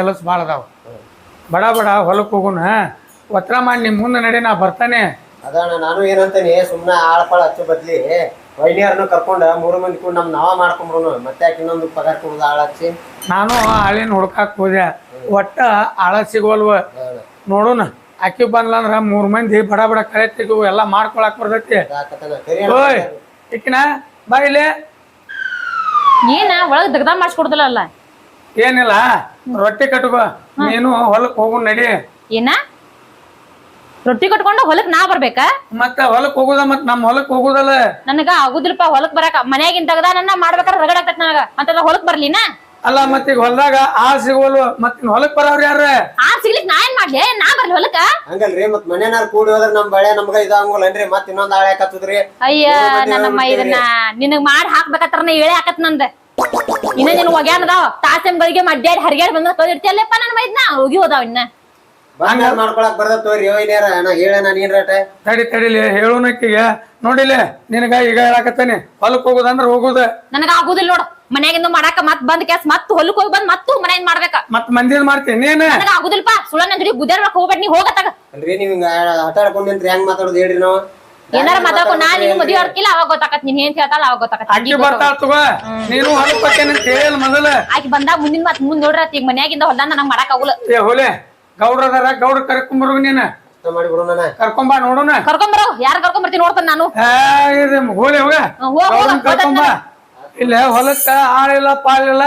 ಕೆಲಸ ಭಾಳ ಅದಾವ. ಬಡ ಬಡ ಹೊಲಕ್ಕೆ ಹೋಗುನ ಒತ್ತರ ಮಾಡಿ ನಿಮ್ಮ ಮುಂದೆ ನಡೆ ನಾ ಬರ್ತಾನೆ. ಅದಣ್ಣ ನಾನು ಏನಂತಾನೆ ಸುಮ್ಮನೆ ಆಳ್ಪಾಳ ಹಚ್ಚೋ ಬದ್ಲಿ. ವೈನಿಯರ್ನು ಕರ್ಕೊಂಡ ಮೂರು ಮಂದಿ ಕೂಡ ನಮ್ ನಾವ ಮಾಡ್ಕೊಂಬ್ರು ಮತ್ತೆ ಯಾಕೆ ಇನ್ನೊಂದು ಪಗಾರ ಕೊಡುದು ಆಳ ಹಚ್ಚಿ? ನಾನು ಆಳಿನ ಹುಡ್ಕಾಕ್ ಹೋದೆ. ಒಟ್ಟ ಆಳ ಸಿಗೋಲ್ವ? ನೋಡೋಣ ಆಕಿ ಬಂದ್ಲಂದ್ರ ಮೂರ್ ಮಂದಿ ಬಡ ಬಡ ಕಳೆ ತೆಗು ಎಲ್ಲ ಮಾಡ್ಕೊಳಕ್ ಬರ್ತೈತಿ. ಓಯ್ ಈಕಿನ ಬಾ ಇಲ್ಲೇ. ಏನ ಒಳಗ್ ದಗ್ದ ಮಾಡಿಸ್ಕೊಡ್ದಲ್ಲ ಏನಿಲ್ಲ ರೊಟ್ಟಿ ಕಟ್ಕೋ. ನೀನು ಹೊಲಕ್ ಹೋಗು ನಡಿ. ಏನ? ರೊಟ್ಟಿ ಕಟ್ಕೊಂಡು ಹೊಲಕ್ ನಾ ಬರ್ಬೇಕ? ಮತ್ತ ಹೊಲಕ್ ಹೋಗುದ ಮತ್ ನಮ್ ಹೊಲಕ್ ಹೋಗುದಲ್ಲ. ನನಗ ಆಗುದಿಲ್ಲಪ್ಪ ಹೊಲಕ್ ಬರಾಕ. ಮನ್ಯಾಗಿನ್ ತಗದ ನನ್ನ ಮಾಡ್ಬೇಕಾರ ರಗಡಾಗ್ತೈತಿ ನನಗ. ಅಂತ ಹೊಲಕ್ ಬರ್ಲಿನ? ಅಲ್ಲ ಮತ್ ಈಗ ಹೊಲದಾಗ ಆ ಸಿಗುವಲ್ ಮತ್ ಇನ್ ಹೊಲಕ್ ಬರೋರ್ ಯಾರ? ಆ ಸಿಗ್ಲಿಕ್ ನಾ ಏನ್ ಮಾಡ್ಲಿ? ನಾ ಬರ್ಲಿ ಹೊಲಕ್ಕ? ಹಂಗಲ್ರಿ ಮತ್ ಮನೆನಾರ್ ಕೂಡಿ ಹೋದ್ರ ನಮ್ ಬಳೆ ನಮ್ಗ ಇದಾಗಂಗಲ್ಲನ್ರಿ ಮತ್ ಇನ್ನೊಂದ್ ಹಾಳೆ ಹಾಕತ್ತದ್ರಿ ಅಯ್ಯ ನನ್ನಮ್ಮ ಇದನ್ನ ನಿನಗ್ ಮಾಡಿ ಹಾಕ್ಬೇಕತ್ರ ನಾ ಹೇಳಿ ಹಾಕತ್ ನಂದ. ಇನ್ನ ನಿನ್ ತಾಸನ್ ತಾಸೆಮ್ಗಳಿಗೆ ಮಡ್ಯಾಡಿ ಹರಿಗ್ಯಾಡಿ ಬಂದ ತೊದಿರ್ತಿಯಲ್ಲಪ್ಪ ನನ್ ಮೈದ್ನ. ಹೋಗಿ ಹೋದಾವ ಇನ್ನ. ಬಂಗಾರ ಮಾಡ್ಕೊಳಕ್ ಬರ್ದ ತೋರಿ. ವೈನಿಯರ ನಾ ಹೇಳ ಏನ್ ರೇಟ ತಡಿ ತಡಿಲಿ ಹೇಳೋನಕ್ಕಿಗೆ ನೋಡಿಲಿ ನಿನಗ ಈಗ ಹೇಳಾಕತ್ತೇನೆ. ಹೊಲಕ್ ಹೋಗುದಂದ್ರ ಹೋಗುದ. ನನಗ ಆಗುದಿಲ್ಲ ನೋಡು. ಮನ್ಯಾಗಿಂದ ಮಾಡಾಕ ಮತ್ ಬಂದ್ ಕ್ಯಾಸ್ ಮತ್ ಹೊಲಕ್ ಹೋಗಿ ಬಂದ್ ಮತ್ತು ಮನೆಯಿಂದ ಮಾಡ್ಬೇಕ? ಮತ್ ಮಂದಿದ್ ಮಾಡ್ತೀನಿ ನೀನ್? ನನಗ ಆಗುದಿಲ್ಲಪ್ಪ ಸುಳ್ಳ ನಂದ್ರಿ ಗುದ್ದಾಡ್ಬೇಕ ಹೋಗ್ಬೇಡ ನೀ ಹೋಗತ್ತಾಗ ಅಲ್ರಿ ನೀವ್ ನಿಂತ್ರಿ ಹೆಂಗ್ ಮಾತಾಡೋದು ಹೇಳ್ರಿ ನಾವು. ಏನಾರ ಮಾತಾಡ್ಕೊ ನಾ ನಿನ್ ಮದ್ವೆ ಆಡ್ಕಿಲ್ಲ ಅವಾಗ ಗೊತ್ತಾಕತ್ ನೀನ್ ಏನ್ ಹೇಳ್ತಾಳ ಅವಾಗ ಗೊತ್ತಾಕತ್. ಅಕ್ಕಿ ಬರ್ತಾಳ ತಗೋ ನೀನು ಹೊಲಕ್ ಬರ್ತೇನೆ ಅಂತ ಹೇಳಿಲ್ಲ ಮೊದಲ. ಆಕಿ ಬಂದಾಗ ಮುಂದಿನ ಮತ್ ಮುಂದ್ ನೋಡ್ರ ಈಗ ಮನ್ಯಾಗಿಂದ ಹೊಲ್ದ ನನಗ್ ಮಾಡಾಕ ಆಗುಲ್ಲ. ಏ ಹೋಲೆ ಗೌಡ್ರ ಅದಾರ ಗೌಡ್ರ ಕರ್ಕೊಂಬರು ನೀನ್. ಇಷ್ಟ ಮಾಡಿ ಬಿಡು ನಾನು. ಕರ್ಕೊಂಬಾ ನೋಡೋಣ. ಕರ್ಕೊಂಬರೋ ಯಾರ ಕರ್ಕೊಂಬರ್ತೀನಿ ನೋಡ್ತಾನ ನಾನು. ಹೋಲೆ ಹೋಗ. ಕರ್ಕೊಂಬಾ. ಇಲ್ಲ ಹೊಲಕ್ಕ ಆಳಿಲ್ಲ ಪಾಳಿಲ್ಲ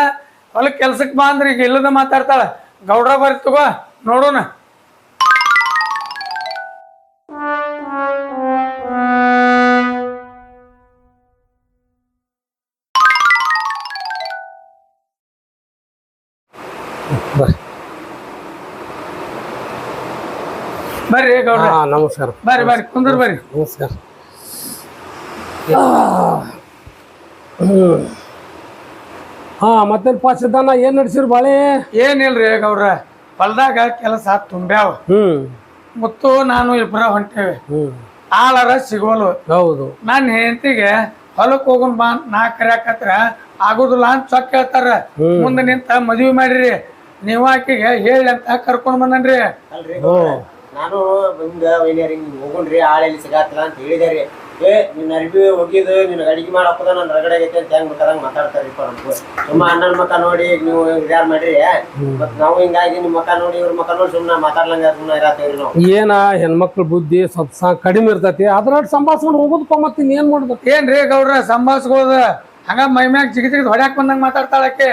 ಹೊಲಕ್ ಕೆಲ್ಸಕ್ ಬಾ ಅಂದ್ರೆ ಈಗ ಇಲ್ಲದ ಮಾತಾಡ್ತಾಳ. ಗೌಡ್ರ ಬರ್ರಿ ತಗೋ ನೋಡೋಣ. ಬರ್ರಿ ಗೌಡ್ರ. ಹಾ ನಮಸ್ಕಾರ. ಬರ್ರಿ ಬರ್ರಿ ಕುಂದ್ರ ಬರ್ರಿ. ನಮಸ್ಕಾರ. ಹಾ ಮತ್ತೆ ಸಿದ್ದಣ್ಣ ಏನ್ ನಡ್ಸಿರ್ ಬಾಳೆ? ಏನಿಲ್ರಿ ಗೌಡ್ರ ಹೊಲ್ದಾಗ ಕೆಲಸ ತುಂಬ್ಯಾವ. ಹ್ಮ್. ಮತ್ತು ನಾನು ಇಬ್ಬರ ಹೊಂಟೇವೆ. ಆಳರ ಸಿಗೋಲು ಹೌದು. ನನ್ನ ಹೆಂಡತಿಗೆ ಹೊಲಕ್ ಹೋಗುನ್ ಬಾ ನಾ ಕರ್ಯಾಕತ್ರ ಆಗುದಿಲ್ಲ ಅಂತ ಚೊಕ್ಕ ಹೇಳ್ತಾರ. ಮುಂದೆ ನಿಂತ ಮದ್ವಿ ಮಾಡಿರಿ. ನೀವು ಆಕೆಗೆ ಹೇಳಿ ಅಂತ ಕರ್ಕೊಂಡ್ ಬಂದನ್ರಿ. ಅಲ್ರಿ ಗೌಡ್ರ, ನಾನು ಹಿಂಗ ವೈನಿಯರಿಂಗ್ ಹೋಗುಣ್ರಿ ಆಳೆಲ್ಲಿ ಸಿಗಾತಿಲ್ಲ ಅಂತ ಹೇಳಿದಾರಿ. ಏ ನಿನ್ನ ಅರ್ಬಿ ಹೋಗಿದ್ದು ನಿನ್ನ ಅಡಿಗೆ ಮಾಡಪ್ಪದ ನನ್ನ ರಗಡೆ ಆಗೈತೆ ಅಂತ ಹೆಂಗ್ ಬೇಕಾದಂಗ್ ಮಾತಾಡ್ತಾರ ನಮ್ಗೆ ಸುಮ್ಮ ಅಣ್ಣನ ಮಕ್ಕ ನೋಡಿ ನೀವು ಯಾರು ಮಾಡ್ರಿ. ಮತ್ ನಾವು ಹಿಂಗಾಗಿ ನಿಮ್ಮ ಮಕ್ಕ ನೋಡಿ ಇವ್ರ ಮಕ್ಕ ನೋಡಿ ಸುಮ್ಮನೆ ಮಾತಾಡ್ಲಂಗ ಸುಮ್ನ ಇರತ್ತೇವ್ರಿ ನಾವು. ಏನ ಹೆಣ್ಮಕ್ಳ ಬುದ್ಧಿ ಸ್ವಲ್ಪ ಸ- ಕಡಿಮೆ ಇರ್ತೈತಿ ಅದ್ರಾಗ ಸಂಭಾಷಣೆ ಹೋಗುದಪ್ಪ ಮತ್ತೆ ಏನ್ ಮಾಡುದು ಏನ್ರಿ ಗೌಡ್ರ ಸಂಭಾಳ್ಸ್ಕೋದ ಹಂಗ ಮೈ ಮ್ಯಾಗ ಜಿಗಿ ಜಿಗಿದ್ ಹೊಡ್ಯಾಕ್ ಬಂದಂಗ ಮಾತಾಡ್ತಾಳಕ್ಕೆ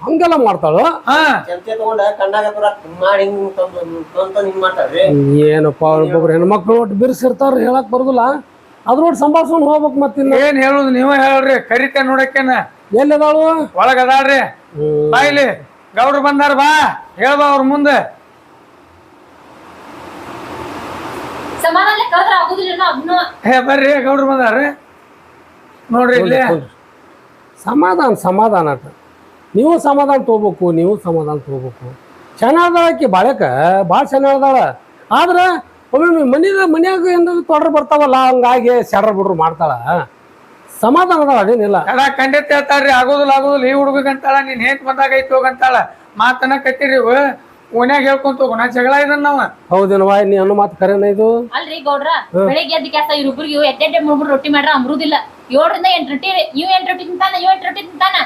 ಹಂಗೆಲ್ಲ ಮಾಡ್ತಾಳು? ಏನಪ್ಪ ಒಬ್ಬೊಬ್ರು ಹೆಣ್ಮಕ್ಳು ಒಟ್ಟು ಬಿರ್ಸಿರ್ತಾರ ಹೇಳಕ್ ಬರುದಿಲ್ಲ. ಅದ್ರೊಟ್ಟು ಸಂಭಾಷಣೆ ಹೋಗ್ಬೇಕು ಮತ್ತಿನ್ನ. ಏನ್ ಹೇಳುದು ನೀವೇ ಹೇಳ್ರಿ ಕರಿತೆ ನೋಡಕ್ಕೇನ. ಎಲ್ಲಿದಾಳು? ಒಳಗದಾಳ್ರಿ ಅದಾಳ್ರಿ. ಹ್ಮ್. ಬಾ ಇಲ್ಲಿ ಗೌಡ್ರು ಬಂದಾರ ಬಾ ಹೇಳ್ಬಾ ಅವ್ರ ಮುಂದೆ. ಹೇ ಬರ್ರಿ ಗೌಡ್ರು ಬಂದಾರ್ರಿ. ನೋಡ್ರಿ ಇಲ್ಲಿ. ಸಮಾಧಾನ ಸಮಾಧಾನ ಅಟ ನೀವು ಸಮಾಧಾನ ತೊಗೋಬೇಕು, ನೀವು ಸಮಾಧಾನ ತೊಗೋಬೇಕು. ಚೆನ್ನಾದ ಆಕಿ ಬಾಳಕ ಭಾಳ ಚೆನ್ನಾಗದಾಳ ಆದ್ರೆ ಒಮ್ಮೆ ಮನೆಯ ಮನ್ಯಾಗ ಏನಾದ್ರು ತೊಡ್ರ ಬರ್ತಾವಲ್ಲ, ಹಂಗಾಗಿ ಸೆಡ್ರ ಬಿಡ್ರು ಮಾಡ್ತಾಳ. ಸಮಾಧಾನ ಅದಾಳ ಅದೇನಿಲ್ಲ. ಅಲ್ಲ ಖಂಡಿತ ಹೇಳ್ತಾಳ್ರಿ, ಆಗೋದಿಲ್ಲ ಆಗೋದಿಲ್ಲ, ಈ ಹುಡುಗ ಅಂತಾಳ ನೀನ್ ಹೇಗ್ ಬಂದಾಗ ಐತಿ ಹೋಗಂತಾಳ. ಮಾತನ್ನ ಕಟ್ಟಿರಿ ಓನ್ಯಾಗ ಹೇಳ್ಕೊಂತ ಹೋಗು ಜಗಳ ಇದನ್ ನಾವ ಹೌದೇನವ ನೀ ಅನ್ನೋ ಮಾತು ಕರೆನ ಇದು? ಅಲ್ರಿ ಗೌಡ್ರ ಬೆಳಿಗ್ಗೆ ಎದ್ದ ಕೆಲಸ ಇವ್ರಿಬ್ರಿಗೆ ಎಟ್ಟೆಡ್ಡೆ ಮೂರು ರೊಟ್ಟಿ ಮಾಡ್ರ ಅಮ್ರುದಿಲ್ಲ ಏಳರಿಂದ ಎಂಟ್ ರೊಟ್ಟಿ ಇವ್ ಎಂಟ್ ರೊಟ್ಟಿ ತಿಂತಾನ ಇವ್ ಎಂಟ್ ರೊಟ್ಟಿ ತಿಂತಾನ.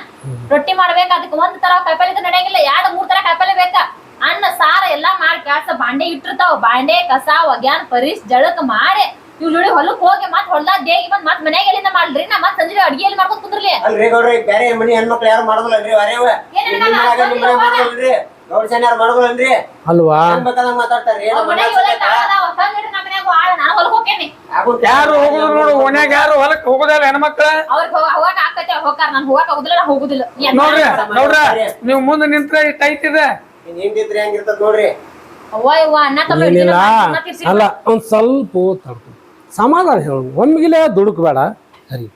ರೊಟ್ಟಿ ಮಾಡ್ಬೇಕ ಅದಕ್ಕೆ ಒಂದ್ ತರ ಕಾಯಿಪಲ್ಲೆ ನಡೆಯಂಗಿಲ್ಲ ಎರಡ್ ಮೂರ್ ತರ ಕಾಯಿಪಲ್ಲೆ ಬೇಕ. ಅನ್ನ ಸಾರ ಎಲ್ಲಾ ಮಾಡಿ ಕ್ಯಾಸ ಬಾಂಡೆ ಇಟ್ಟಿರ್ತಾವ ಬಾಂಡೆ ಕಸ ಒಗ್ಯಾನ್ ಪರಿಸ್ ಜಳಕ್ ಮಾಡಿ ಇವ್ ಜೋಡಿ ಹೊಲಕ್ ಹೋಗಿ ಮತ್ ಹೊಲ್ದಾಗ ದೇಗಿ ಬಂದ್ ಮತ್ ಮನ್ಯಾಗ ಎಲ್ಲಿಂದ ಮಾಡ್ರಿ ನಾ ಮತ್ ಸಂಜೆ ಅಡ್ಗೆ ಎಲ್ಲಿ ಮಾಡ್ಕೊಂಡ್ ಕುಂದ್ರಲಿ. ಅಲ್ರಿ ಗೌಡ್ರಿ ಬೇರೆ ಮನಿ ಹೆಣ್ಮಕ್ಳು ಯಾರು ಮಾಡೋದಿಲ್ಲನ್ರಿ ಅರೇವ ಅಲ್ವಾ? ಯಾರು ಹೋಗುದು ನೋಡು ಓನ್ಯಾಗ ಯಾರು ಹೊಲಕ್ ಹೋಗುದಲ್ಲ ಹೆಣ್ಮಕ್ಳ? ಹೋಗುದಿಲ್ಲ. ಹೋಗುದಿಲ್ಲ ನೋಡ್ರಿ ನೋಡ್ರ ನೀವ್ ಮುಂದೆ ನಿಂತ್ರ ಇಷ್ಟ ಐತಿದೆ. ಏನಿಲ್ಲ ಅಲ್ಲ ಒಂದ್ ಸ್ವಲ್ಪ ತಡ್ಕೊ. ಸಮಾಧಾನ ಹೇಳು ಒಮ್ಮಿಗಿಲೇ ದುಡುಕ್ ಬೇಡ ಸರಿ.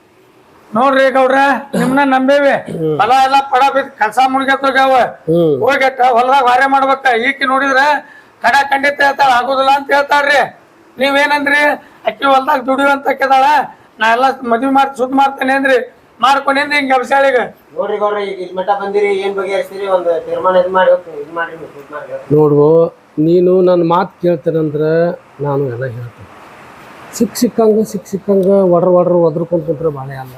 ನೋಡ್ರಿ ಗೌಡ್ರ ನಿಮ್ನ ನಂಬೇವಿ. ಹೊಲ ಎಲ್ಲ ಪಡ ಬಿದ್ ಕಸ ಮುನ್ಗೆತ್ತೋಗ್ಯಾವ ಹ್ಮ್. ಹೋಗಟ್ಟ ಹೊಲದಾಗ ವಾರೆ ಮಾಡ್ಬೇಕ. ಈಕಿ ನೋಡಿದ್ರ ಕಡ ಖಂಡಿತ ಹೇಳ್ತಾಳ ಆಗುದಿಲ್ಲ ಅಂತ ಹೇಳ್ತಾಳ್ರಿ. ನೀವೇನಂದ್ರಿ? ಅಕ್ಕಿ ಹೊಲ್ದಾಗ ದುಡಿಯುವಂತ ಕೇದಾಳ ನಾ ಎಲ್ಲ ಮದ್ವಿ ಮಾಡಿ ಸುದ್ ಮಾಡ್ತೇನೆ ಅಂದ್ರಿ. ಮಾಡ್ಕೊಂಡೇನ್ರಿ ಹಿಂಗ ಅಬ್ಸಾಳಿಗ ನೋಡ್ರಿ ಗೌಡ್ರ ಈಗ ಇಲ್ಲಿ ಮಟ್ಟ ಬಂದಿರಿ ಏನ್ ಬಗೆಹರಿಸ್ತೀರಿ? ಒಂದು ತೀರ್ಮಾನ ಇದು ಮಾಡಿ ಇದು ಮಾಡಿ ನೀನು ನನ್ನ ಮಾತು ಕೇಳ್ತೇನಂದ್ರೆ ನಾನು ಎಲ್ಲ ಹೇಳ್ತೀನಿ. ಸಿಕ್ಕ ಸಿಕ್ಕಂಗೆ ಸಿಕ್ಕ ಸಿಕ್ಕಂಗೆ ಒಡ್ರ ಒಡ್ರ ಒದ್ರಕೊಂಡು ಕುಂತ್ರೆ ಭಾಳ ಅಲ್ಲ.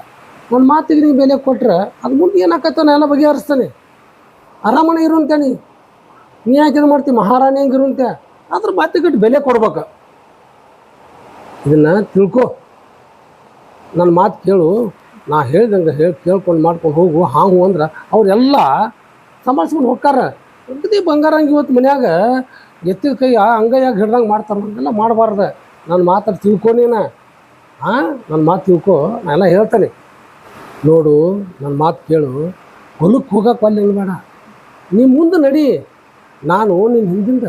ನನ್ನ ಮಾತಿಗೆ ನೀವು ಬೆಲೆ ಕೊಟ್ರೆ ಅದು ಮುಂದೆ ಏನಾಕತ್ತ ನಾ ಎಲ್ಲ ಬಗೆಹರಿಸ್ತಾನೆ. ಆರಾಮನೆ ಇರುವಂತೇನಿ ನೀ. ಯಾಕೆ ಇದು ಮಾಡ್ತಿ? ಮಹಾರಾಣಿ ಹಂಗೆ ಇರುವಂತ? ಅದ್ರ ಮಾತಿಗೆ ಬೆಲೆ ಕೊಡ್ಬೇಕು. ಇದನ್ನು ತಿಳ್ಕೊ. ನನ್ನ ಮಾತು ಕೇಳು. ನಾ ಹೇಳ್ದಂಗೆ ಹೇಳಿ ಕೇಳ್ಕೊಂಡು ಮಾಡ್ಕೊಂಡು ಹೋಗು. ಹಾಂಗು ಅಂದ್ರೆ ಅವರೆಲ್ಲ ಸಂಭಾಳಿಸ್ಕೊಂಡು ಹೋಗ್ತಾರ. ಬಂಗಾರ ಹಂಗೆ ಇವತ್ತು ಮನ್ಯಾಗ ಎತ್ತಿದ ಕೈ ಅಂಗೈಯಾಗಿ ಹಿಡ್ದಂಗೆ ಮಾಡ್ತಾರೆ. ಹಂಗೆಲ್ಲ ಮಾಡಬಾರ್ದು. ನನ್ನ ಮಾತಾಡಿ ತಿಳ್ಕೊನೇನ ಹಾಂ ನನ್ನ ಮಾತು ತಿಳ್ಕೊ. ನಾನು ಎಲ್ಲ ಹೇಳ್ತೇನೆ. ನೋಡು ನನ್ನ ಮಾತು ಕೇಳು. ಹೊಲಕ್ಕೆ ಹೋಗಕ್ಕೆ ಅಲ್ಲಿ ಬೇಡ. ನೀ ಮುಂದೆ ನಡಿ. ನಾನು ನಿನ್ನ ಹಿಂದಿಂದ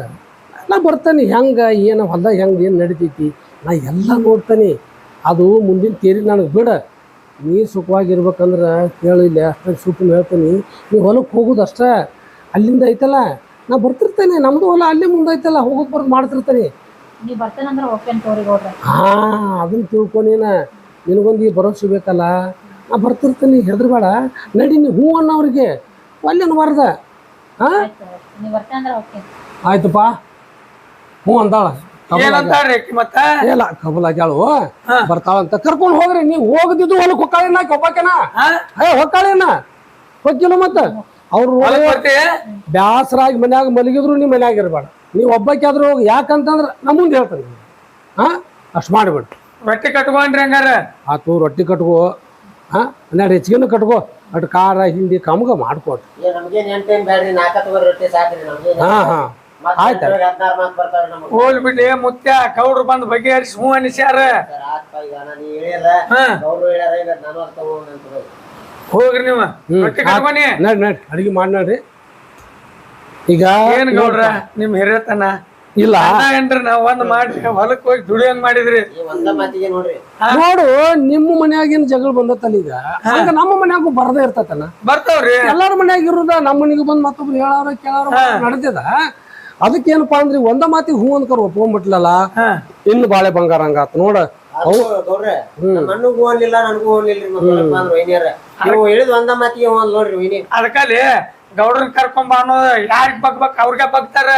ಎಲ್ಲ ಬರ್ತಾನೆ. ಹೆಂಗೆ ಏನು ಹೊಲ್ದಾಗ ಹೆಂಗೆ ಏನು ನಡಿತೈತಿ ನಾ ಎಲ್ಲ ನೋಡ್ತಾನೆ. ಅದು ಮುಂದಿನ ತೇರಿ ನನಗೆ ಬಿಡ. ನೀ ಸುಖವಾಗಿರ್ಬೇಕಂದ್ರೆ ಕೇಳಿಲ್ಲ ಅಷ್ಟೇ ಸುಖನ ಹೇಳ್ತೀನಿ. ನೀ ಹೊಲಕ್ಕೆ ಹೋಗೋದು ಅಷ್ಟೇ. ಅಲ್ಲಿಂದ ಐತಲ್ಲ ನಾ ಬರ್ತಿರ್ತೇನೆ. ನಮ್ಮದು ಹೊಲ ಅಲ್ಲೇ ಮುಂದೆ ಐತಲ್ಲ ಹೋಗೋದು ಬರೋದು ಮಾಡ್ತಿರ್ತಾನೆ. ಹಾಂ ಅದನ್ನ ತಿಳ್ಕೊನೇನ ನಿನಗೊಂದು ಈ ಭರವಸೆ ಬೇಕಲ್ಲ. ನಾ ಬರ್ತಿರ್ತೀನಿ ಹೆದರ್ಬೇಡ. ನಡಿ ನೀ ಹ್ಞೂ ಅನ್ನೋರಿಗೆ. ಅಲ್ಲಿ ಬರ್ದ. ಹಾಂ ನೀವ್ ಆಯ್ತಪ್ಪ ಹ್ಞೂ ಅಂದಾಳ ಇಲ್ಲ ಕಬಲ್ ಆಗ್ಯಾಳು. ಬರ್ತಾಳಂತ ಕರ್ಕೊಂಡು ಹೋಗ್ರಿ. ನೀವು ಹೋಗದಿದ್ದು ಹೊಲಕ್ಕೆ ಹೊಕ್ಕಾಳಿನ ಒಬ್ಬಾಕೆನ ಹಾ. ಏ ಹೊಕ್ಕಾಳಿನ ಹೊಕ್ಕಿಲ್ಲ ಮತ್ತ? ಅವ್ರು ಹೊಲಕ್ ಬ್ಯಾಸರಾಗಿ ಮನ್ಯಾಗ ಮಲಗಿದ್ರು ನೀ ಮನ್ಯಾಗ ಇರಬೇಡ. ನೀವು ಒಬ್ಬಕ್ಕೆ ಆದ್ರೂ ಹೋಗಿ. ಯಾಕಂತಂದ್ರೆ ನಮ್ಮ ಮುಂದೆ ಹೇಳ್ತಾರೆ ಹಾ ಅಷ್ಟು ಮಾಡಿಬಿಡು. ರೊಟ್ಟಿ ಕಟ್ಕೊಂಡ್ರಿ ಹಂಗಾರ? ಆತು ರೊಟ್ಟಿ ಕಟ್ಕೋ. ಹಾ? ನಾನು ಹೆಚ್ಚಿಗೆನೂ ಕಟ್ಕೋ. ಅಟ್ ಖಾರ ಹಿಂಡಿ ಕಮ್ಗ ಮಾಡ್ಕೊಟ್ಟು ಹಾಂ ಹಾಂ. ಆಯ್ತು. ಹೋಲ್ ಬಿಡ್ಲಿ ಮುತ್ಯ ಕೌಡ್ರು ಬಂದ್ ಬಗೆಹರಿಸಿ ಅನಿಸ್ಯಾರ. ಹಾ. ಅಂತ ಹೋಗ್ರಿ ನೀವು. ನಡಿ ನಡಿ ಅಡಿಗೆ ಮಾಡಿ ನೋಡ್ರಿ ಈಗ ಏನ್ ಗೌಡ್ರ ನಿಮ್ ಹಿರಿಯತನ? ಇಲ್ಲ. ನಾವ್ ಒಂದ್ ಮಾಡಿ ಹೊಲಕ್ ಹೋಗಿ ದುಡಿಯನ್ ಮಾಡಿದ್ರಿ. ಈ ಒಂದ ಮಾತಿಗೆ ನೋಡ್ರಿ. ನೋಡು ನಿಮ್ಮ ಮನ್ಯಾಗಿನ ಜಗಳ ಬಂದತ್ತಲ್ಲ ಈಗ? ಹಂಗ ನಮ್ಮ ಮನ್ಯಾಗೂ ಬರದೇ ಇರ್ತತನ? ಬರ್ತಾವ್ರಿ. ಎಲ್ಲಾರ ಮನ್ಯಾಗ ಇರುದ ನಮ್ಮ ಮನೆಗೆ ಬಂದ್ ಮತ್ತೊಬ್ರು ಹೇಳಾರ ಕೇಳಾರ ನಡೀತದ ಅದಕ್ಕೇನಪ್ಪಾ ಅಂದ್ರೆ ಒಂದ ಮಾತಿಗೆ ಹೂ ಅನ್ಕರ್ ಒಪ್ಕೊಂಡ್ಬಿಟ್ಲಲ್ಲ ಹಾ. ಇನ್ನು ಬಾಳೆ ಬಂಗಾರ ಹಂಗಾತ್ ನೋಡ. ಅದು ಗೌಡ್ರೆ ನಮ್ಮ ಅಣ್ಣಗೂ ಹೋಗ್ಲಿಲ್ಲ ನನಗೂ ಹೋಗ್ಲಿಲ್ರಿ ಮತ್ತೆ ಅಂದ್ರೆ ವೈನ್ಯಾರ. ನೀವು ಹೇಳಿದ್ ಒಂದ ಮಾತಿಗೆ ಹೋಗ್ ನೋಡ್ರಿ ವೈನಿ. ಅದಕ್ಕಲ್ಲಿ ಗೌಡ್ರನ್ ಕರ್ಕೊಂಬ ಅನ್ನೋದು ಯಾರಿಗ್ ಬಗ್ಬೇಕು ಅವ್ರಿಗೆ ಬಗ್ತಾರ.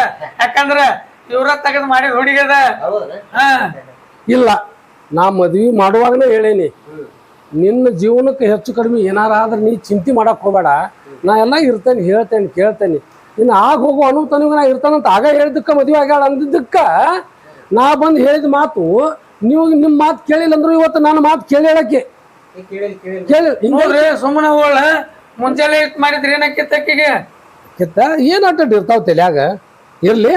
ಯಾಕಂದ್ರ ಇವ್ರ ತಗದ್ ಮಾಡಿ ಹುಡುಗದ? ಹೌದಾ ಹಾ. ಇಲ್ಲ ನಾ ಮದ್ವಿ ಮಾಡುವಾಗನೇ ಹೇಳೇನಿ. ನಿನ್ನ ಜೀವನಕ್ಕೆ ಹೆಚ್ಚು ಕಡಿಮೆ ಏನಾರ ಆದ್ರೆ ನೀ ಚಿಂತೆ ಮಾಡಕ್ ಹೋಗ್ಬೇಡ. ನಾ ಎಲ್ಲ ಇರ್ತೇನೆ ಹೇಳ್ತೇನೆ ಕೇಳ್ತೇನೆ. ಇನ್ನು ಆಗ ಹೋಗು ಅನುತನಿಗೆ ನಾ ಇರ್ತಾನಂತ ಆಗ ಹೇಳಿದ್ದಕ್ಕ ಮದುವೆ ಆಗ್ಯಾಳ ಅಂದಿದ್ದಕ್ಕ ನಾ ಬಂದು ಹೇಳಿದ ಮಾತು ನೀವು ನಿಮ್ಮ ಮಾತು ಕೇಳಿಲ್ಲ ಅಂದ್ರು ಇವತ್ತು ನನ್ನ ಮಾತು ಕೇಳಿ ಹೇಳಕ್ಕೆ ಕೇಳಿ ನೋಡ್ರಿ ಸುಮ್ಮನೆ ಹೋಳ ಮುಂಜಾನೆ ಮಾಡಿದ್ರಿ ಏನಕ್ಕಿತ್ತ ಅಕ್ಕಿಗೆ? ಕಿತ್ತ ಏನ್ ಅಡ್ಡ ಇರ್ತಾವ ತಲೆಯಾಗ? ಇರ್ಲಿ.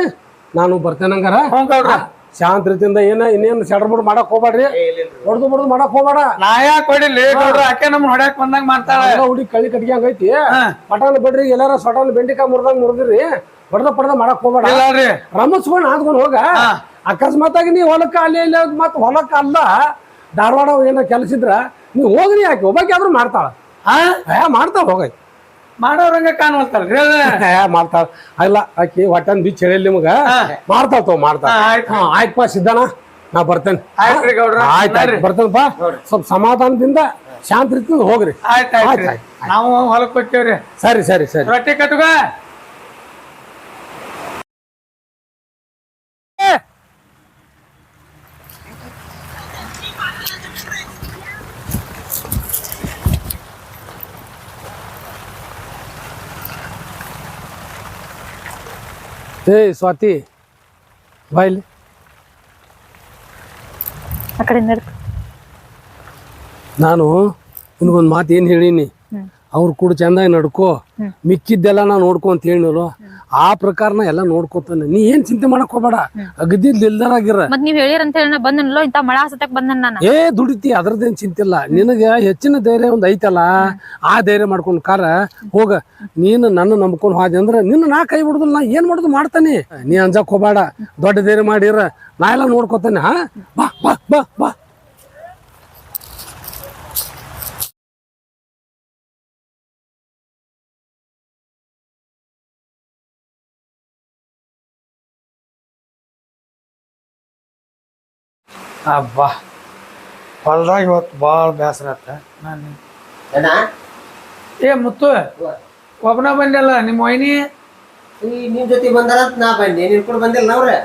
ನಾನು ಬರ್ತೇನೆ ಹಂಗಾರ? ಶಾಂತ ರೀತಿಯಿಂದ ಏನ ಇನ್ನೇನು ಸೆಡ್ಬಿಡ್ ಮಾಡಕ್ ಹೋಗ್ಬೇಡ್ರಿ. ಹೊಡೆದು ಬಡ್ದು ಮಾಡಕ್ ಹೋಗ್ಬೇಡ. ನಾ ಯಾಕೆ ಹೊಡಿಲಿ ಆಕೆ ನಮ್ ಹೊಡ್ಯಾಕ್ ಬಂದಂಗ ಮಾಡ್ತಾಳ. ಹುಡಿ ಕಳಿ ಕಟ್ಗೆ ಹಂಗೈತಿ. ಪಟಾನ್ ಬಿಡ್ರಿ ಎಲ್ಲಾರ ಸೊಟಾನ್ ಬೆಂಡಿಕಾಯಿ ಮುರ್ದಂಗ್ ಮುರ್ದಿರಿ. ಹೊಡೆದ ಪಡೆದ ಮಾಡಕ್ ಹೋಗ್ಬೇಡ. ರೀ. ರಮಸ್ಕೊಂಡ್ ಹಾದ್ಕೊಂಡ್ ಹೋಗ. ಅಕಸ್ಮಾತ್ ಆಗಿ ನೀ ಹೊಲಕ್ಕ ಅಲ್ಲಿ ಇಲ್ಲ ಮತ್ ಹೊಲಕ್ಕ ಅಲ್ಲ. ಧಾರವಾಡ ಏನೋ ಕೆಲಸಿದ್ರ ನೀವ್ ಹೋಗ್ರಿ ಯಾಕೆ ಒಬ್ಬಾಕಿ ಆದ್ರೂ ಮಾಡ್ತಾಳ. ಮಾಡ್ತಾಳ ಹೋಗೈ ಮಾಡೋರಂಗ ಏ ಮಾಡ್ತಾಳ ಅಲ್ಲ ಆಕಿ ಹೊಟ್ಟನ್ ಬಿಚ್ಚ ಹೇಳಿ ನಿಮಗ? ಹಾ, ಆಯ್ತು. ಹಾ ಆಯ್ತಪ್ಪ ಸಿದ್ಧನ? ನಾ ಬರ್ತೇನೆ. ಆಯ್ತು ಆಯ್ತು ಬರ್ತೇನಪ್ಪ ಸ್ವಲ್ಪ ಸಮಾಧಾನದಿಂದ ಶಾಂತ ರೀತಿಯಿಂದ ಹೋಗ್ರಿ. ಆಯ್ತು ಆಯ್ತ್ರಿ ನಾವು ಹೊಲಕ್ ಹೋಗ್ತೇವ್ರಿ. ಸರಿ ಸರಿ ಸರಿ. ರೊಟ್ಟಿ ಕಟ್ಗ ಏ ಸ್ವಾತಿ ಬಾಯ್ಲಿ. ಆ ಕಡೆ ನಡ್ಕ. ನಾನು ನಿನಗೊಂದು ಮಾತು ಏನು ಹೇಳೀನಿ? ಅವ್ರು ಕೂಡ ಚಂದ ನಡ್ಕೋ. ಮಿಕ್ಕಿದ್ದೆಲ್ಲ ನಾ ನೋಡ್ಕೊ ಅಂತ ಹೇಳಿನಲ್ಲ ಆ ಪ್ರಕಾರನ ಎಲ್ಲ ನೋಡ್ಕೊತಾನೆ. ನೀ ಏನ್ ಚಿಂತೆ ಮಾಡಕ್ ಹೋಗ್ಬೇಡ. ಅಗದಿದ್ ಇಲ್ದಾರಾಗಿರ ಮತ್ ನೀವ್ ಹೇಳಿರ ಅಂತ ಹೇಳಿ ಬಂದನಲ್ಲೋ ಇಂತ ಮಳ ಸತಕ್ ಬಂದನ್ ನಾನು. ಏ ದುಡಿತಿ ಅದ್ರದೇನ್ ಚಿಂತೆ ಇಲ್ಲ. ನಿನಗೆ ಹೆಚ್ಚಿನ ಧೈರ್ಯ ಒಂದ್ ಐತಲ್ಲ ಆ ಧೈರ್ಯ ಮಾಡ್ಕೊಂಡು ಕಾರ ಹೋಗ. ನೀನು ನನ್ನ ನಂಬ್ಕೊಂಡ್ ಹೋದೆ ಅಂದ್ರೆ ನಿನ್ನ ನಾ ಕೈ ಬಿಡುದಿಲ್ಲ ನಾ ಏನ್ ಮಾಡುದು ಮಾಡ್ತಾನೆ. ನೀ ಅಂಜಕ್ ಹೋಗ್ಬೇಡ. ದೊಡ್ಡ ಧೈರ್ಯ ಮಾಡಿರ ನಾ ಎಲ್ಲ ನೋಡ್ಕೊತಾನೆ ಹಾ? ಬಾ ಬಾ ಬಾ ಬಾ. ಅಬ್ಬಾ. ಹೊಲ್ದಾಗ ಇವತ್ತು ಭಾಳ ಬೇಸರ ಆತ. ನಾನು ಏನ? ಏ ಮುತ್ತು ಒಬ್ಬನ ಬಂದಲ್ಲ ನಿಮ್ಮ ವೈನಿ? ಈ ನಿನ್ ಜೊತೆ ಬಂದಾರ ಅಂತ ನಾ ಬಂದೆ. ನೀನ್ ಕೂಡ ಬಂದಿಲ್ಲ ನಾವ್ರೆ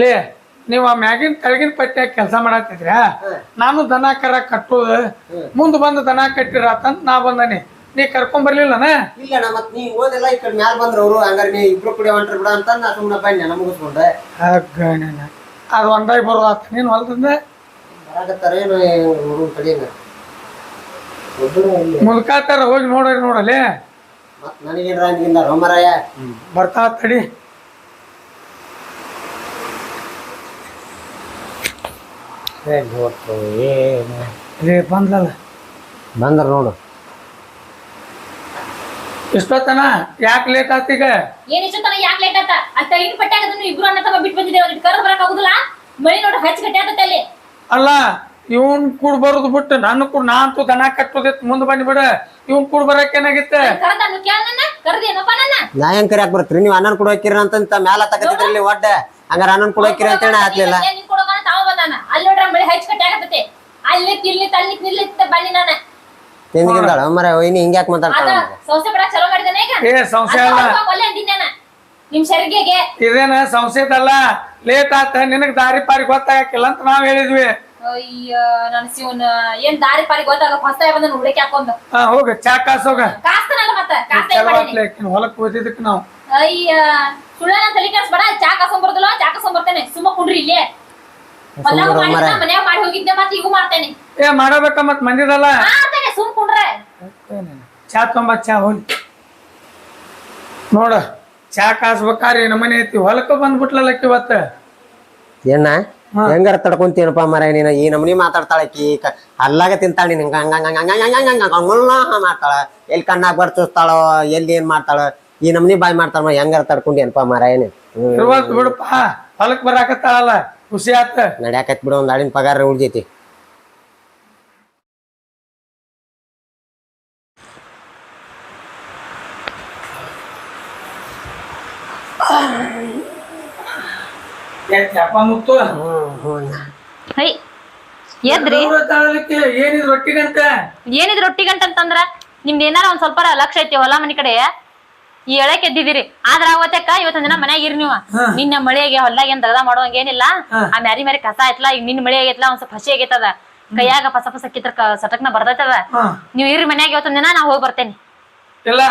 ಲೇ ನೀವು ಆ ಮ್ಯಾಗಿನ ಕೆಳಗಿನ ಪಟ್ಟ್ಯಾಗ ಕೆಲಸ ಮಾಡತ್ತಿದ್ರ ನಾನು ದನ ಕರ ಕಟ್ಟೋದು. ಮುಂದೆ ಬಂದು ದನ ಕಟ್ಟಿರತ್ತಂತ ನಾ ಬಂದನಿ. ನೀ ಕರ್ಕೊಂಡ್ ಬರ್ಲಿಲ್ಲನ? ಇಲ್ಲ ನಾ ಮತ್ ನೀ ಓದಿಲ್ಲ ಈ ಕಡೆ ಮ್ಯಾಲ ಬಂದ್ರ ಅವ್ರು ಹಂಗಾರೆ ನೀ ಇಬ್ರು ಕುಡಿ ಹೊಂಟ್ರಿ ಬಿಡ ಅಂತ ನಾ ಸುಮ್ಮನೆ ಬಂದೆ ನಾ ಮುಗಿಸ್ಕೊಂಡೆ ಅಗ್ಗಣ್ಣ ಅದು ಒಂದಾಗಿ ಬರುವ ನೀನು ಹೊಲ್ದಂದೆ? ಮುಲ್ಕಾತಾರ ಹೋಗಿ ನೋಡ್ರಿ ನೋಡಲಿ. ಬರ್ತಾ ತಡಿ. ಬಂದ್ಲಲ್ಲ? ಬಂದ್ರ ನೋಡು. ಇಷ್ಟೊತ್ತನ? ಯಾಕೆ ಲೇಟ್ ಆತೀಗ ಏನ್ ಇಷ್ಟೊತ್ತನ? ತನ ಯಾಕೆ ಲೇಟ್ ಆತ? ಅಲ್ಲಿ ಐದು ಪಟ್ಟಾಗ ಅದನ್ನು ಇಬ್ರು ಅಣ್ಣ ತಮ್ಮ ಬಿಟ್ಟು ಬಂದಿದ್ದೇವೆ ಅವ್ರಿಗೆ ಕರೆದು ಬರಕ್ ಆಗುದಿಲ್ಲ? ಮಳಿ ನೋಡ್ರಿ ಹಚ್ಚ ಗಟ್ಟಿ ಆತತ್ತೆ ಅಲ್ಲಿ. ಅಲ್ಲ ಇವನ್ ಕೂಡ ಬರೋದು ಬಿಟ್ಟು ನಾನು ಕೂಡ ನಾ ಅಂತೂ ದನ ಕಟ್ಟೋದಿತ್ತು ಮುಂದೆ ಬಂದ್ಬಿಡ ಇವನ್ ಕೂಡ ಬರಕ್ ಏನಾಗಿತ್ತ? ಕರೆದ ಅನ್ನು ಕೇಳ ನನ್ನ? ನನ್ನ? ನಾ ಹೆಂಗ್ ಕರಿಯಾಕ್ ಬರ್ತ್ರಿ. ನೀವು ಅಣ್ಣನ್ ಕೂಡ ಹೋಗಿರ ಅಂತ ಮ್ಯಾಲ ತಗತಿದ್ರಿ ಇಲ್ಲಿ ಒಡ್ಡ. ಹಂಗಾರ ಅಣ್ಣನ್ ಕೂಡ ಹೋಗಿರ ಅಂತ ಹೇಳಿ ಹಾಕ್ಲಿಲ್ಲ. ನಿನ್ ತಾವ ಬಂದಾನ. ಅಲ್ಲಿ ನೋಡ್ರ ಮಳಿ ಹಚ್ಚ ಕಟ್ಟಿ ಆಗತ್ತೆ. ಅಲ್ಲಿ ತಿರ್ಲಿ ತಲ್ಲಿ ನಿಲ್ಲಿ ಬನ್ನಿ ನಾನು. ತಿಂದಿಗಿಂದಾಳ ಮರ ಒಯ್ನಿ ಹಿಂಗ್ಯಾಕ್ ಮಾತಾಡ್ತಾಳ ಅದ ಸೌಸೆ ಬಿಡಕ್ ಚಲೋ ಮಾಡಿದಾನೆ ಈಗ. ಏ ಸಂಶಯ ಅಲ್ಲ. ಒಲ್ಲೆ ಅಂದಿದ್ದೆ ನಾನು. ನಿಮ್ ಸರಿಗೆಗೆ ಇದೇನ ಸಂಶಯದಲ್ಲ ಲೇಟ್ ಆತ ನಿನಗ್ ದಾರಿ ಪಾರಿ ಗೊತ್ತಾಗಕ್ಕಿಲ್ಲ ಅಂತ ನಾವ್ ಹೇಳಿದ್ವಿ. ಅಯ್ಯ ನನ್ ಶಿವನ್ ಏನ್ ದಾರಿ ಪಾರಿ ಗೊತ್ತಾಗ ಹೊಸ್ತಾಗ ಬಂದ ಹುಡುಕಿ ಹಾಕೊಂಡ್ ಹಾ ಹೋಗ ಚಾ ಕಾಸೋಗ ಕಾಸ್ತನಲ್ಲ ಮತ್ತ? ಕಾಸ್ತ ಚಲೋ ಆತ್ಲೆ ಹೊಲಕ್ ಓದಿದಕ್ ನಾವು. ಅಯ್ಯ ಸುಳ್ಳ ನನ್ ತಲೆ ಕೆಡ್ಸ್ಬೇಡ. ಚಾ ಕಾಸ್ಕೊಂಡ್ ಬರೋದಿಲ್ಲ ಚಾ ಕಾಸ್ಕೊಂಡ್ ಬರ್ತೇನೆ. ಸುಮ್ಮ ಕುಂಡ್ರಿ ಇಲ್ಲೇ. ಮನ್ಯಾಗ ಮಾಡಿ ಹೋಗಿದ್ದೆ ಮತ್ತೆ ಈಗ ಮಾಡ್ತೇನೆ. ಏ ಮಾಡಬೇಕ ಮತ್ ಮಂದಿದಲ್ಲ ಚಾ ತೊಂಬ ಚಾ ಹೋಲಿ. ನೋಡ ಚಾ ಕಾಸ್ಬೇಕಾರಿ ನಮ್ಮನೆ ಐತಿ ಹೊಲಕ್ಕ ಬಂದ್ಬಿಟ್ಲಲ್ಲ ಇವತ್ತ? ಏನ? ಹೆಂಗಾರ ತಡ್ಕೊಂತೀನಪ್ಪ ಮರ ನೀನು? ಈ ನಮ್ಮನಿ ಮಾತಾಡ್ತಾಳಕಿ ಅಲ್ಲಾಗ ತಿಂತಾಳ ನೀನು. ಮಾಡ್ತಾಳ. ಎಲ್ಲಿ ಕಣ್ಣಾಗ ಬರ್ತಿಸ್ತಾಳೋ ಎಲ್ಲಿ ಏನ್ ಮಾಡ್ತಾಳ ಈ ನಮ್ಮನಿ ಬಾಯ್ ಮಾಡ್ತಾಳ ಹೆಂಗಾರ ತಡ್ಕೊಂಡೇನಪ್ಪ ಮರ ಏನು ಬಿಡಪ್ಪ ಹೊಲಕ್ ಬರಾಕತ್ತಾಳಲ್ಲ ಖುಷಿ ಆತ. ನಡ್ಯಾಕತ್ ಬಿಡು ಒಂದ್ ಹಾಡಿನ ಪಗಾರ ಉಳ್ದೈತಿ. ಮುತ್ತು ಹೈ ಎದ್ರಿ? ಏನಿದ್ ರೊಟ್ಟಿಗಂತ? ಏನಿದ್ ರೊಟ್ಟಿ ಗಂಟ ಅಂತಂದ್ರ ನಿಮ್ದು ಏನಾರ ಒಂದ್ ಸ್ವಲ್ಪ ಲಕ್ಷ ಐತಿ ಹೊಲ ಮನಿ ಕಡೆ. ಈ ಎಳಕ್ ಎದ್ದಿದಿರಿ ಆದ್ರ ಅವತ್ತಕ್ಕ ಇವತ್ತೊಂದ್ ದಿನ ಮನ್ಯಾಗ ಇರ್ ನೀವು. ನಿನ್ನ ಮಳೆಗೆ ಹೊಲ್ದಾಗ ಏನ್ ದಗದ ಮಾಡುವಂಗ ಏನಿಲ್ಲ. ಆ ಮ್ಯಾರಿ ಮ್ಯಾರಿ ಕಸ ಆಯ್ತಲ್ಲ ಈಗ ನಿನ್ ಮಳೆ ಆಗೈತ್ಲ ಒಂದ್ ಸ್ವಲ್ಪ ಹಸಿ ಆಗೈತದ. ಕೈಯಾಗ ಪಸ ಪಸ ಕಿತ್ರ ಸಟಕ್ನ ಬರ್ತೈತದ ಹಾ. ನೀವ್ ಇರ್ರಿ ಮನ್ಯಾಗ ಇವತ್ತೊಂದ್ ದಿನ ನಾ ಹೋಗಿ ಬರ್ತೇನೆ. ಇಲ್ಲ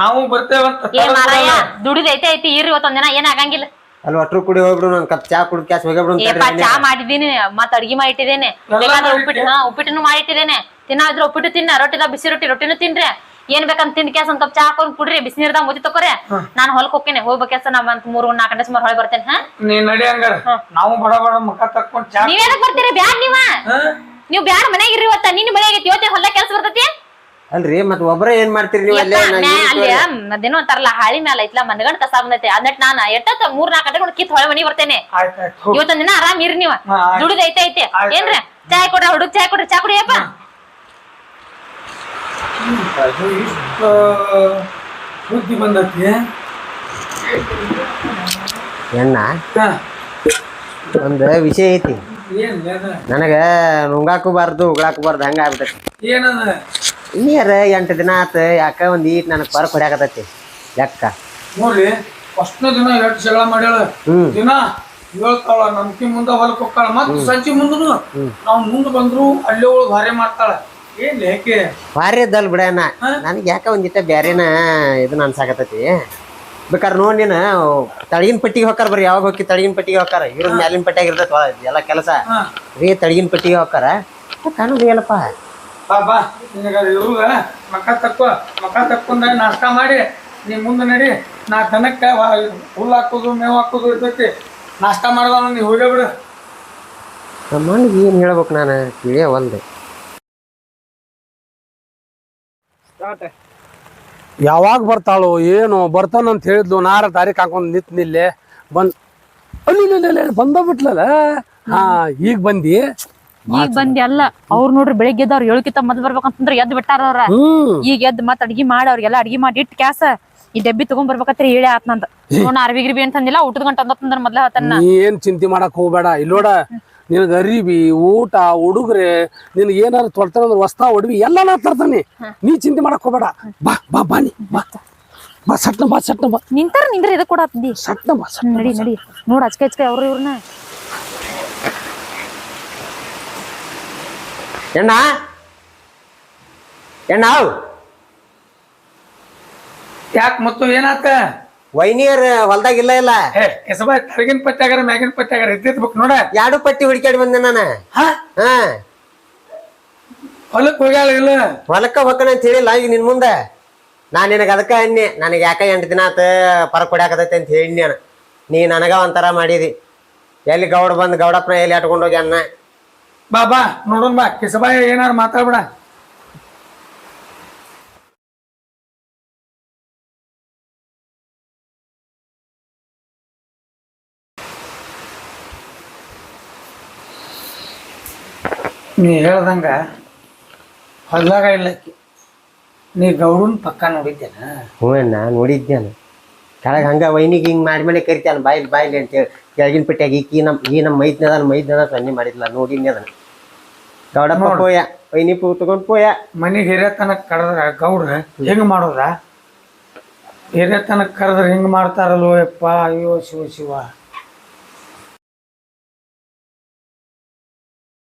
ನಾವು ಬರ್ತೇವಂತ ಏ ಮಾರಾಯ ದುಡಿದ ಐತೆ ಐತಿ ಇರ್ರಿ ಒಂದಿನ ದಿನ ಏನ್ ಆಗಂಗಿಲ್ಲ. ಅಲ್ಲಿ ಒಟ್ರು ಕುಡಿ ಹೋಗ್ಬಿಡು ನನ್ ಕಪ್ ಚಾ ಕುಡ್ ಕ್ಯಾಸ್ ಹೋಗ್ಬಿಡು ಅಂತ ಏಪ ಚಾ ಮಾಡಿದೀನಿ ಮತ್ತ ಅಡ್ಗಿ ಮಾಡಿಟ್ಟಿದ್ದೇನೆ. ಬೇಕಾದ್ರೆ ಉಪ್ಪಿಟ್ಟು ಹಾ ಉಪ್ಪಿಟ್ಟನ್ನು ಮಾಡಿಟ್ಟಿದ್ದೇನೆ. ತಿನ್ನಾದ್ರೆ ಉಪ್ಪಿಟ್ಟು ತಿನ್ನ ರೊಟ್ಟಿದ ಬಿಸಿ ರೊಟ್ಟಿ ರೊಟ್ಟಿನೂ ತಿನ್ರಿ. ಏನ್ ಬೇಕಂತ ತಿಂದ ಕ್ಯಾಸ್ ಒಂದ್ ಕಪ್ ಚಾ ಹಾಕೊಂಡ್ ಕುಡ್ರಿ ಬಿಸಿ ನೀರ್ದಾಗ ಮುದಿ ತಕೋರಿ. ನಾನು ಹೊಲಕ್ ಹೋಗ್ತೇನೆ ಹೋಗ್ಬೇಕ ನಾ ಒಂದ್ ಮೂರು ನಾಲ್ಕು ಗಂಟೆ ಸುಮಾರು ಹೊಳೆ ಬರ್ತೇನೆ ಹಾ? ನೀ ನಡಿ ಹಂಗಾರ. ನಾವು ಬಡ ಬಡ ಮುಖ ತಕ್ಕೊಂಡ್ ಚಾ ಬರ್ತೀರಿ ಬ್ಯಾಗ್ ನೀವ? ನೀವ್ ಬ್ಯಾಡ ಮನ್ಯಾಗ ಇರ್ರಿ ಇವತ್ತ ನಿನ್ನ ಮನೆಗೆ ಇವತ್ತೇ ಹೊಲ ಕೆಲ್ಸ ಬರ್ತೈತಿ? ಅಲ್ರಿ ಮತ್ ಒಬ್ರ ಏನ್ ಮಾಡ್ತೀರಿ ನೀವು? ಅಲ್ಲೇ ಯಪ್ಪ, ನಾ ಅಲ್ಲಿ ಅದೇನೋ ಅಂತಾರಲ್ಲ ಹಾಳಿ ಮ್ಯಾಲ ಐತ್ಲಾ ಮನಗಂಡ್ ಕಸ ಬಂದೈತಿ. ಅದಟ್ ನಾನ ಎಟ್ಟ ಮೂರ್ ನಾಲ್ಕು ಗಂಟೆ ಕಿತ್ ಹೊಳೆ ಮನಿ ಬರ್ತೇನೆ. ಆಯ್ತ್ ಆಯ್ತ್ ಹೋಗ್. ಇವತ್ತೊಂದ್ ದಿನ ಆರಾಮ್ ಇರಿ ನೀವ. ಹಾ, ಆಯ್ತ್. ದುಡಿದ ಐತೆ ಐತೆ. ಆಯ್ತ್, ಏನ್ರಿ? ಚಾಯ್ ಕೊಡ್ರ ಹುಡುಗ ಚಾಯ್ ಕೊಡ್ರಿ ಚಾ ಕುಡಿಯಪ್ಪ ಅದು ಇಷ್ಟು ಬುದ್ಧಿ ಬಂದತಿ ಎಣ್ಣ ಹಾ. ಒಂದ್ ವಿಷಯ ಐತಿ. ಏನ್ ಅದ? ನನಗ ನುಂಗಾಕು ಬಾರ್ದು ಉಗಳಾಕು ಬಾರ್ದು ಹಂಗ ಆಗ್ಬಿಟ್ಟೈತಿ ಏನದ? ಇನ್ನೇರ ಎಂಟು ದಿನ ಆತ ಯಾಕ ಒಂದ್ ಈಟ್ ನನಗೆ ಪರ ಹೊಡ್ಯಾಕತೈತಿ ಯಾಕ? ನೋಡ್ರಿ ಫಸ್ಟ್ನೇ ದಿನ ಎಷ್ಟು ಜಗಳ ಮಾಡ್ಯಾಳ. ಹ್ಮ್. ದಿನ ಹೇಳ್ತಾಳ ನಮ್ಕಿ ಮುಂದ ಹೊಲಕ್ ಹೋಗ್ತಾಳ. ಮತ್ ಸಂಜೆ ಮುಂದನು ನಾವ್ ಮುಂದ್ ಬಂದ್ರು ಅಲ್ಲೇ ಅವಳು ಭಾರಿ ಮಾಡ್ತಾಳ. ಏನ್ ಯಾಕೆ? ಭಾರಿ ಇದ್ದಲ್ ನನಗೆ ಯಾಕ ಒಂದಿಟ್ಟ ಬ್ಯಾರೇನ ಇದನ್ನ ಅನ್ಸಾಕತೈತಿ ಬೇಕಾದ್ರೆ ನೋಡಿ ನೀನು ತಳಗಿನ ಪಟ್ಟಿಗೆ ಹೋಕಾರ ಬರ್ರಿ. ಯಾವಾಗ ಹೋಗಿ ತಳಗಿನ ಪಟ್ಟಿಗೆ ಹೋಕಾರ ಇವ್ರ ಮ್ಯಾಲಿನ ಪಟ್ಟಿಯಾಗ ಇರ್ತೈತಿ ಎಲ್ಲ ಕೆಲಸ. ಹಾ. ರೀ ತಳಗಿನ ಪಟ್ಟಿಗೆ ಹೋಕಾರ ಕಾಣೋದು ಏನಪ್ಪ? ಬಾ ಬಾ. ಇವ್ರಿಗೆ ಮಕ್ಕ ಮಕ ತಕ್ಕೋ ಮಕ ತಕ್ಕೊಂಡಾಗ ನಾಷ್ಟ ಮಾಡಿ ನೀ ಮುಂದೆ ನಡಿ. ನಾ ದನಕ್ಕೆ ಹುಲ್ಲು ಹಾಕೋದು ಮೇವು ಹಾಕೋದು ಇರ್ತೈತಿ. ನಾಷ್ಟ ಮಾಡಿದ ನೀ ಹೋಗೇ ಬಿಡು. ನಮ್ಮ ಏನು ಹೇಳ್ಬೇಕು ನಾನು ತಿಳಿಯ ಒಂದು. ಯಾವಾಗ ಬರ್ತಾಳು ಏನು ಬರ್ತಾನಂತ ಹೇಳಿದ್ಲು ನಾರ ತಾರೀಕು ಹಾಕೊಂಡು ನಿತ್ ನಿಲ್ಲೆ. ಬಂದ್ ಅಲ್ಲಿ ಬಂದ ಬಿಟ್ಲಲ್ಲ? ಹಾ ಈಗ ಬಂದಿ? ಈಗ ಬಂದಿ ಎಲ್ಲ ಅವ್ರ ನೋಡ್ರಿ ಬೆಳಿಗ್ಗೆ ಎದ್ದ ಅವ್ರು ಏಳ್ಕಿತ ಮೊದ್ಲು ಬರ್ಬೇಕಂತಂದ್ರ ಎದ್ ಬಿಟ್ಟಾರ ಅವ್ರ. ಈಗ ಎದ್ ಮತ್ ಅಡ್ಗಿ ಮಾಡಿ ಅವ್ರಿಗೆಲ್ಲ ಅಡ್ಗಿ ಮಾಡಿ ಇಟ್ ಕ್ಯಾಸ. ಈ ಡಬ್ಬಿ ತಗೊಂಡ್ ಬರ್ಬೇಕತ್ರ ಹೇಳಿ ಆತ್ನಂತ ನೋಡ ಅರ್ವಿ ಗಿರ್ಬಿ ಅಂತಂದಿಲ್ಲ ಊಟದ ಗಂಟೆ ಅಂದ್ರ ಮೊದ್ಲ ಹೇಳ್ತಾನ ನೀ ಏನ್ ಚಿಂತೆ ಮಾಡಕ್ ಹೋಗ್ಬೇಡ. ಇಲ್ಲೋಡ ನಿನಗ ಅರಿವಿ ಊಟ ಉಡುಗ್ರೆ ನಿನಗೆ ಏನಾದ್ರು ತೊಡ್ತಾರ ಅಂದ್ರೆ ವಸ್ತಾ ಒಡವಿ ಎಲ್ಲ ನಾ. ತರ್ತಾನೆ ನೀ ಚಿಂತೆ ಮಾಡಕ್ ಹೋಗ್ಬೇಡ. ಬಾ ಬಾ ಬಾ ನೀ ಬಾ. ಬಾ ಸಟ್ನ ಬಾ ಸಟ್ನ ಬಾ. ನಿಂತಾರ ನಿಂದ್ರ ಇದಕ್ಕೆ ಕೊಡಾತಿದ್ದಿ ಸಟ್ನ ಬಾ ಸಟ್ನ ನಡಿ ನಡಿ. ನೋಡ್ ಅಚ್ಕೆ ಅಚ್ಕೆ ಅವ್ರ ಇವ್ರನ್ನ ಎಣ್ಣ? ಎಣ್ಣ ಯಾಕೆ ಮತ್ತು ಏನಾತ? ವೈನಿಯರ್ ಹೊಲ್ದಾಗ ಇಲ್ಲ ಇಲ್ಲ. ಹೇ ಕೆಸಬ ತಳಗಿನ ಪಟ್ಟ್ಯಾಗಾರ ಮ್ಯಾಗಿನ ಪಟ್ಟ್ಯಾಗಾರ ಇದ್ದಿರ್ಬೇಕು ನೋಡ. ಎರಡು ಪಟ್ಟಿ ಹುಡುಕಾಡಿ ಬಂದೆ ನಾನು. ಹಾ? ಹಾ. ಹೊಲಕ್ಕೆ ಹೋಗ್ಯಾಳ ಇಲ್ಲ? ಹೊಲಕ್ಕ ಹೊಕ್ಕನ ಅಂತ ಹೇಳಿಲ್ಲ ಈಗ ನಿನ್ ಮುಂದೆ. ನಾನು ನಿನಗೆ ಅದಕ್ಕೆ ಅನ್ನಿ ನನಗೆ ಯಾಕೆ ಎಂಟು ದಿನ ಆತ ಪರ ಕೊಡ್ಯಾಕತೈತೆ ಅಂತ ಹೇಳಿ ನಾನು. ನೀ ನನಗ ಒಂಥರ ಮಾಡಿದಿ. ಎಲ್ಲಿ ಗೌಡ ಬಂದು ಗೌಡಪ್ಪನ ಎಲ್ಲಿ ಅಟ್ಕೊಂಡು ಹೋಗಿ ಅನ್ನ ಬಾ ಬಾ, ನೋಡೋಣ ಬಾ. ಕೆಸಬಾಯ ಏನಾರು ಮಾತಾಡ್ಬೇಡ. ನೀ ಹೇಳ್ದಂಗ ಹೊಲ್ದಾಗ ಇಲ್ಲ ನೀ ಗೌಡನ್ ಪಕ್ಕ ನೋಡಿದ್ದೇನ? ಹ್ಞೂ ನಾ ನೋಡಿದ್ದೇನೆ ಕೆಳಗೆ ಹಂಗೆ ವೈನಿಗೆ ಹಿಂಗೆ ಮಾಡಿಮೇಲೆ ಮಾಡಿ ಕರಿತಾನೆ ಬಾಯ್ಲಿ ಬಾಯ್ಲಿ ಅಂತೇಳಿ. ಕೆಳಗಿನ ಪೆಟ್ಟಿಯಾಗ ಈಕಿ ನಮ್ಮ ಈ ನಮ್ಮ ಮೈದ್ನದ ಮೈದ್ನದ ಸೊನ್ನೆ ಮಾಡಿದ್ಲ ನೋಡಿನಿ ಅದನ್ನ. ಗೌಡಪ್ಪ ಪೋಯ ವೈನಿ ಪೂ ತಗೊಂಡು ಪೋಯ. ಮನೆಗೆ ಹಿರಿಯತನಕ್ ಕರೆದ್ರ ಗೌಡ್ರ ಹೆಂಗ್ ಮಾಡೋದ ಹಿರಿಯತನಕ್ ಕರೆದ್ರ ಹೆಂಗ್ ಮಾಡ್ತಾರಲ್ಲೋ ಯಪ್ಪ ಅಯ್ಯೋ ಶಿವ ಶಿವ.